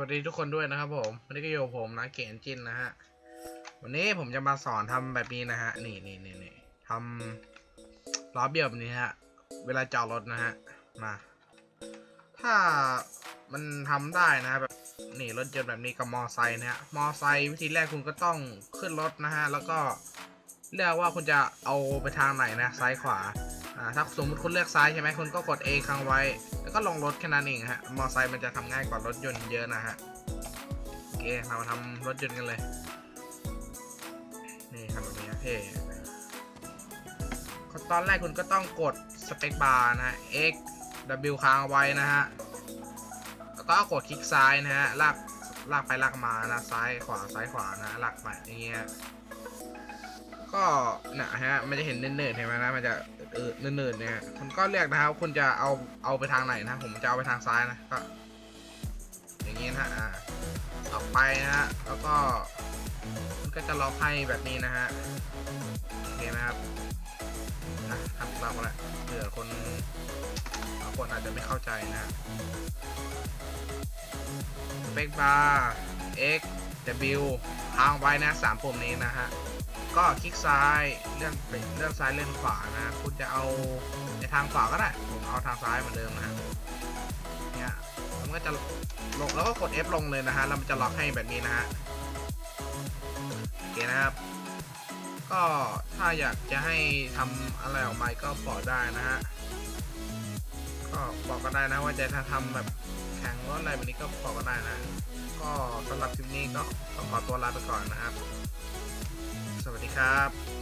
วัสดีทุกคนด้วยนะครับผมวันนี้ก็อยู่ผมนะเก่งจินนะฮะวันนี้ผมจะมาสอนทำแบบนี้นะฮะนี่นี่นี่นี่ทำล้อเบี้ยวแบบนี้ฮะ เวลาจอดรถนะฮะมา ถ้ามันทำได้นะแบบนี่รถยนต์แบบนี้กับมอไซค์นะฮะมอไซค์วิธีแรกคุณก็ต้องขึ้นรถนะฮะแล้วก็เลือกว่าคุณจะเอาไปทางไหนนะซ้ายขวา อ่าถ้าสมมติคุณเลือกซ้ายใช่ไหมคุณก็กด A ค้างไว้ แล้วก็ลงรถแค่นั้นเองฮะ มอไซค์มันจะทำง่ายกว่ารถยนต์เยอะนะฮะ โอเค เรามาทำรถยนต์กันเลย นี่ทำแบบนี้เท่ตอนแรกคุณก็ต้องกดสเปคบาร์นะฮะ X W ค้างไว้นะฮะ แล้วก็กดคลิกซ้ายนะฮะ ลาก ลากไปลากมานะ ซ้ายขวา ซ้ายขวานะ ลากไปอย่างเงี้ย ก็นะฮะ มันจะเห็นเนิร์ดๆเห็นไหมนะ มันจะเออเนิร์ดๆเนี่ย คุณก็เลือกนะครับ คุณจะเอาเอาไปทางไหนนะ ผมจะเอาไปทางซ้ายนะ ก็ อย่างงี้นะฮะอ่าออไปนะฮะ แล้วก็มันก็จะล็อกให้แบบนี้นะฮะ โอเคไหมครับนะทำตามมาละเผื่อคนบางคนอาจจะไม่เข้าใจนะสเปคบาร์ X W ค้างไว้นะสามปุ่มนี้นะฮะ ก็คลิกซ้ายเลื่อนไปเลื่อนซ้ายเลื่อนขวานะคุณจะเอาในทางขวาก็ได้ผมเอาทางซ้ายเหมือนเดิมนะเนี่ยมันก็จะลงแล้วก็กด F ลงเลยนะฮะแล้วมันจะล็อกให้แบบนี้นะฮะโอเคนะครับก็ถ้าอยากจะให้ทำอะไรออกมาก็บอกได้นะฮะก็บอกก็ได้นะว่าจะทำแบบ แข่งรถอะไรแบบนี้ก็บอกก็ได้นะ ก็สำหรับคลิปนี้ก็ต้องขอตัวลาไปก่อนนะครับ สวัสดีครับ